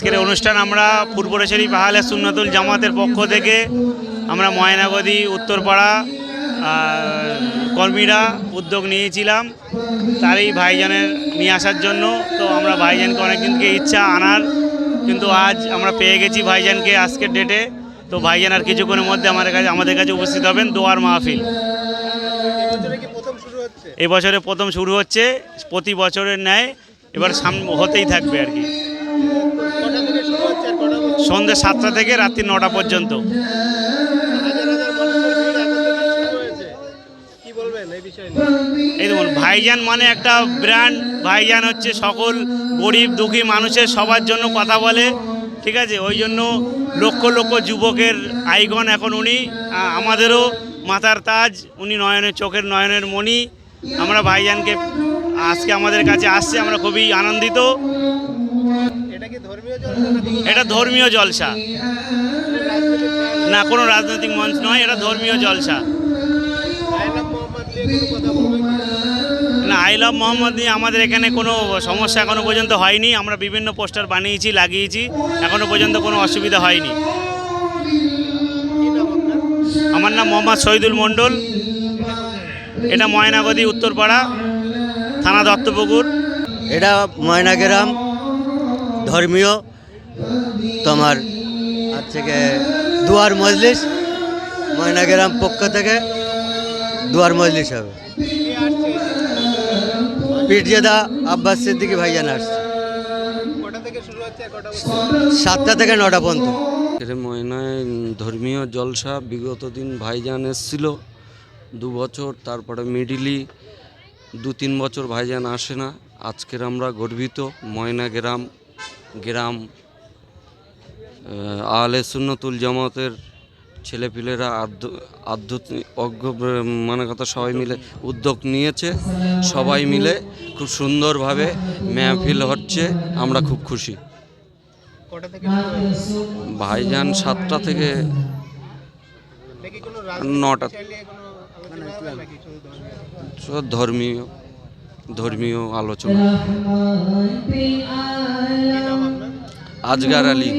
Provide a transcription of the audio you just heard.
আজকের অনুষ্ঠান আমরা পূর্বরেশ্বরী পাহালে সুন্নাতুল জামাতের পক্ষ থেকে আমরা ময়নাগদি, উত্তরপাড়া কর্মীরা উদ্যোগ নিয়েছিলাম। তারই ভাইজানের নিয়ে আসার জন্য। তো আমরা ভাইজানকে অনেকদিন থেকে ইচ্ছা আনার, কিন্তু আজ আমরা পেয়ে গেছি ভাইজানকে আজকের ডেটে তো ভাইজান আর কিছুক্ষণের মধ্যে আমাদের কাছে আমাদের কাছে উপস্থিত হবেন দোয়ার মাহফিল। এবছরে প্রথম শুরু হচ্ছে। প্রতি বছরের ন্যায় এবার সামনে হতেই থাকবে আর কি। সন্ধ্যে সাতটা থেকে রাত্রি নটা পর্যন্ত। এই দেখুন ভাইজান মানে একটা ব্র্যান্ড। ভাইজান হচ্ছে সকল গরিব দুঃখী মানুষের সবার জন্য কথা বলে ঠিক আছে? ওই জন্য লক্ষ লক্ষ যুবকের আইগন এখন উনি আমাদেরও মাথার তাজ উনি নয়নের চোখের নয়নের মণি। আমরা ভাইজানকে আজকে আমাদের কাছে আসছে আমরা খুবই আনন্দিত। এটা ধর্মীয় জলসা না কোনো রাজনৈতিক মঞ্চ নয় এটা ধর্মীয় জলসা। না। আই লাভ মোহাম্মদ নিয়ে আমাদের এখানে কোনো সমস্যা এখনও পর্যন্ত হয়নি। আমরা বিভিন্ন পোস্টার বানিয়েছি লাগিয়েছি এখনও পর্যন্ত কোনো অসুবিধা হয়নি। আমার নাম মোহাম্মদ শহীদুল মণ্ডল। এটা ময়নাগদি উত্তরপাড়া থানা দত্তপুকুর। এটা ময়নাগ্রাম ধর্মীয় তোমার আর থেকে দুয়ার মজলিস ময়নাগ্রাম পক্ষ থেকে দুয়ার মজলিস হবে। পিরজেদা আব্বাস সিদ্দিকি ভাইজান আসছে। সাতটা থেকে নটা পর্যন্ত। ময়নায় ধর্মীয় জলসা বিগত দিন ভাইজান এসেছিল। দু বছর, তারপরে মিডিলি, দু তিন বছর ভাইজান আসে না। আজকের আমরা গর্বিত ময়না গ্রাম গ্রাম আহলে সুন্নতুল জামাতের ছেলেপিলেরা আধ্যাত্মিক অজ্ঞ মানে কথা সবাই মিলে উদ্যোগ নিয়েছে। সবাই মিলে খুব সুন্দরভাবে মেহফিল হচ্ছে। আমরা খুব খুশি। ভাইজান সাতটা থেকে নটা। ধর্মীয়। ধর্মীয় আলোচনা। আজগার আলী।